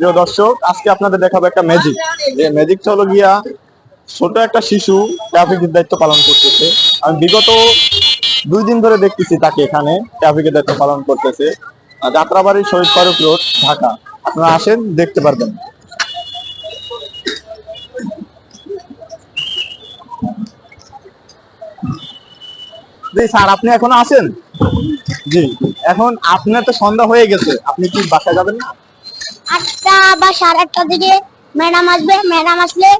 প্রিয় দর্শক, আজকে আপনাদের দেখাবো একটা ম্যাজিক যে ম্যাজিকটা হলো গিয়া ছোট একটা শিশু ট্রাফিকের দায়িত্ব পালন করতেছে। আমি বিগত দুই দিন ধরে দেখতেছি তাকে এখানে ট্রাফিকের দায়িত্ব পালন করতেছে। যাত্রাবাড়ি শহীদ ফারুক রোড, ঢাকা। আপনারা আসেন, দেখতে পারবেন। জি, স্যার, আপনি এখন আসেন? জি, এখন আপনার তো সন্ধ্যা হয়ে গেছে। আপনি কি বাসায় যাবেন না? বা সাড়ে আটটার দিকে ম্যাডাম আসবে। ম্যাডাম আসলে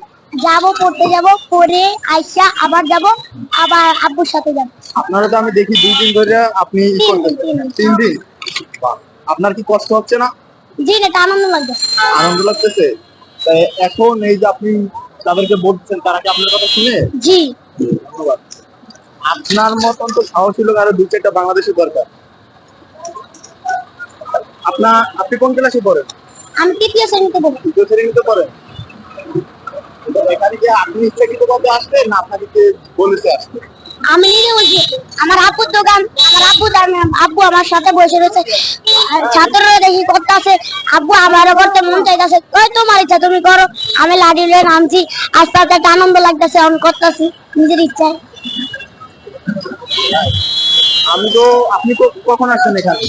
যাব পড়তে যাব পরে আইসা আবার যাব আবার আব্বুর সাথে যাব। আপনারা তো আমি দেখি দুই দিন ধরে আপনি তিন দিন। আপনার কি কষ্ট হচ্ছে না? জি না আনন্দ লাগবে আনন্দ লাগতেছে? তাই এখন এই যে আপনি তাদেরকে বলছেন তারা কি আপনার কথা শুনে? জি। আপনার মতন তো সাহসী লোক আরও দু চারটা বাংলাদেশের দরকার। আপনার আপনি কোন ক্লাসে পড়েন? আমি তৃতীয় শ্রেণীতে পড়ি। দ্বিতীয় শ্রেণীতে পড়েন? তো এখানে কি আপনি ইচ্ছাকৃত ভাবে আসবেন না আপনাকে কে বলেছে আসতে? আমি নিজে বলছি আমার আব্বুর দোকান আমার দাম- আব্বু আমার সাথে বসে রয়েছে। ছাত্ররা দেখি করতে আছে আব্বু আমারও করতে মন চাইতেছে ওই তোমার ইচ্ছা তুমি করো। আমি লাঠি লিয়ে নামছি আস্তে আস্তে একটা আনন্দ লাগতেছে আমি করতেছি নিজের ইচ্ছায়। আমি তো আপনি কখন আসছেন এখানে?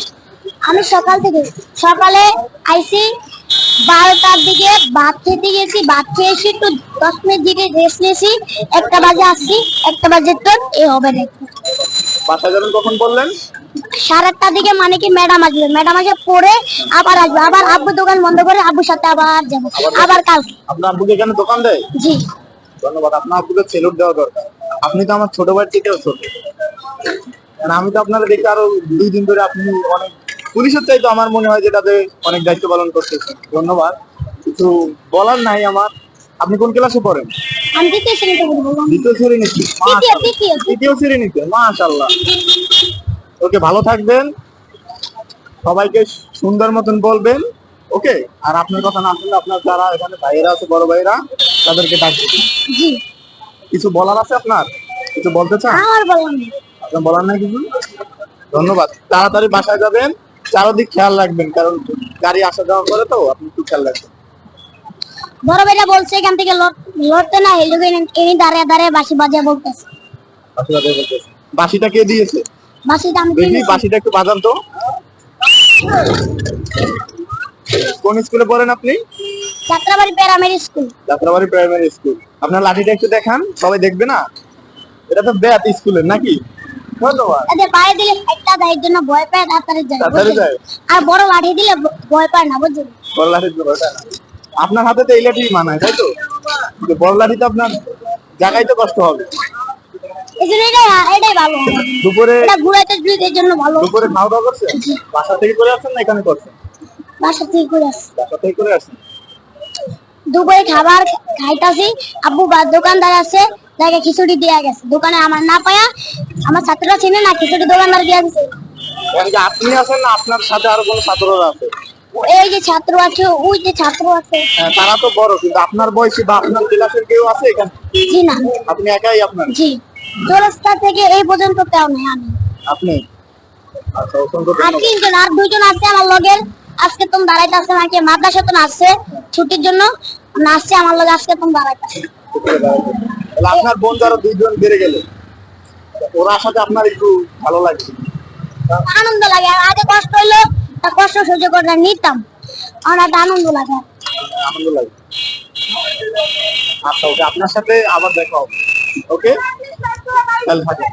আমি সকাল থেকে সকালে আইসি বারোটার দিকে ভাত খেতে গেছি ভাত খেয়ে এসে একটু দশ মিনিট দিকে রেস্ট নিয়েছি। একটা বাজে আসছি একটা বাজে তো এ হবে না। বাসায় যাবেন কখন বললেন? সাড়ে আটটার দিকে মানে কি ম্যাডাম আসবে। ম্যাডাম আসে পরে আবার আসবে। আবার আব্বু দোকান বন্ধ করে আব্বুর সাথে আবার যাব। আবার কালকে আপনার আব্বুকে এখানে দোকান দেয়? জি। ধন্যবাদ আপনার আব্বুকে সেলুট দেওয়া দরকার। আপনি তো আমার ছোট ভাইয়ের থেকেও ছোট। আমি তো আপনারা দেখি আরও দুই দিন ধরে আপনি অনেক পুলিশের চাইতো আমার মনে হয় যেটাতে অনেক দায়িত্ব পালন করতেছেন ধন্যবাদ। কিছু বলার নাই আমার। আপনি কোন ক্লাসে পড়েন? আমি দ্বিতীয় শ্রেণীতে পড়ি দ্বিতীয় শ্রেণীতে? শ্রেণীতে? মাশাল্লাহ ওকে ভালো থাকবেন। সবাইকে সুন্দর মতন বলবেন। ওকে আর আপনার কথা না শুনলে আপনার যারা এখানে ভাইয়েরা আছে বড় ভাইরা তাদেরকে ডাকবেন জি। কিছু বলার আছে আপনার? কিছু বলতে চান? আমার না। আপনার বলার নাই কিছু? ধন্যবাদ। তাড়াতাড়ি বাসায় যাবেন। চারদিক খেয়াল রাখবেন কারণ গাড়ি আসা যাওয়া করে তো আপনি একটু খেয়াল রাখবেন। বড় ভাইরা বলছে এখান থেকে লড়- লড়তে না এই লোক এনে দাঁড়িয়ে দাঁড়িয়ে বাসি বাজিয়ে বলতেছে। বাসিটা দিয়ে বলতেছে। বাসিটা কে দিয়েছে? বাসিটা আমি দেখি। বাসিটা একটু বাজান তো। কোন স্কুলে পড়েন আপনি? Jatrabari primary school. Jatrabari primary school. আপনার লাঠিটা একটু দেখান সবাই দেখবে না? এটা তো ব্যাট স্কুলের নাকি? এদের বাইরে দিলে একটা দেয় জন্য ভয় পায় তাড়াতাড়ি যায় তাড়াতাড়ি যায়। আর বড় লাঠি দিলে ভয় পায় না বুঝছেন বড় লাঠির জন্য তাই না? আপনার হাতে তো এই লাঠি মানায় তাই তো? বড় লাঠি তো আপনার জায়গায় তো কষ্ট হবে। দুপুরে জন্য ভালো। দুপুরে খাওয়া দাওয়া করছেন বাসা থেকে করে আসছেন না এখানে করছেন? বাসা থেকে ঘুরে আসি বাসা থেকে করে আসছেন? দুপুরে খাবার খাইতাছি। আব্বু বা দোকানদার আছে তাকে খিচুড়ি দেয়া গেছে। দোকানে আমার না পায়া আমার ছাত্ররা চিনে না খিচুড়ি দোকানদার দেয়া গেছে আপনি আছেন না আপনার সাথে আরও কোনো ছাত্ররা আছে? এই যে ছাত্র আছে ওই যে ছাত্র আছে। হ্যাঁ, তারা তো বড় কিন্তু আপনার বয়সী বা আপনার ক্লাসের কেউ আছে এখানে? জি না। আপনি একাই আপনার? জি। চৌরাস্তা থেকে এই পর্যন্ত কেউ নেই আমি। আপনি? আচ্ছা আর তিনজন আর দুজন আছে আমার লগের আজকে তুমি দাঁড়াইতে আসছে নাকি? মাদ্রাসা তো আসছে ছুটির জন্য। নাচছে আমার লগে আজকে তুমি দাঁড়াইতে আসছে। তাহলে আপনার বন্ধু আরও দুইজন বেড়ে গেলে। ওরা আসাতে আপনার একটু ভালো লাগছে। আনন্দ লাগে আর আগে কষ্ট হইল কষ্ট সহ্য করে নিতাম। আমার একটা আনন্দ লাগে। আনন্দ লাগে। আচ্ছা ওকে আপনার সাথে আবার দেখা হবে। ওকে? থাকে।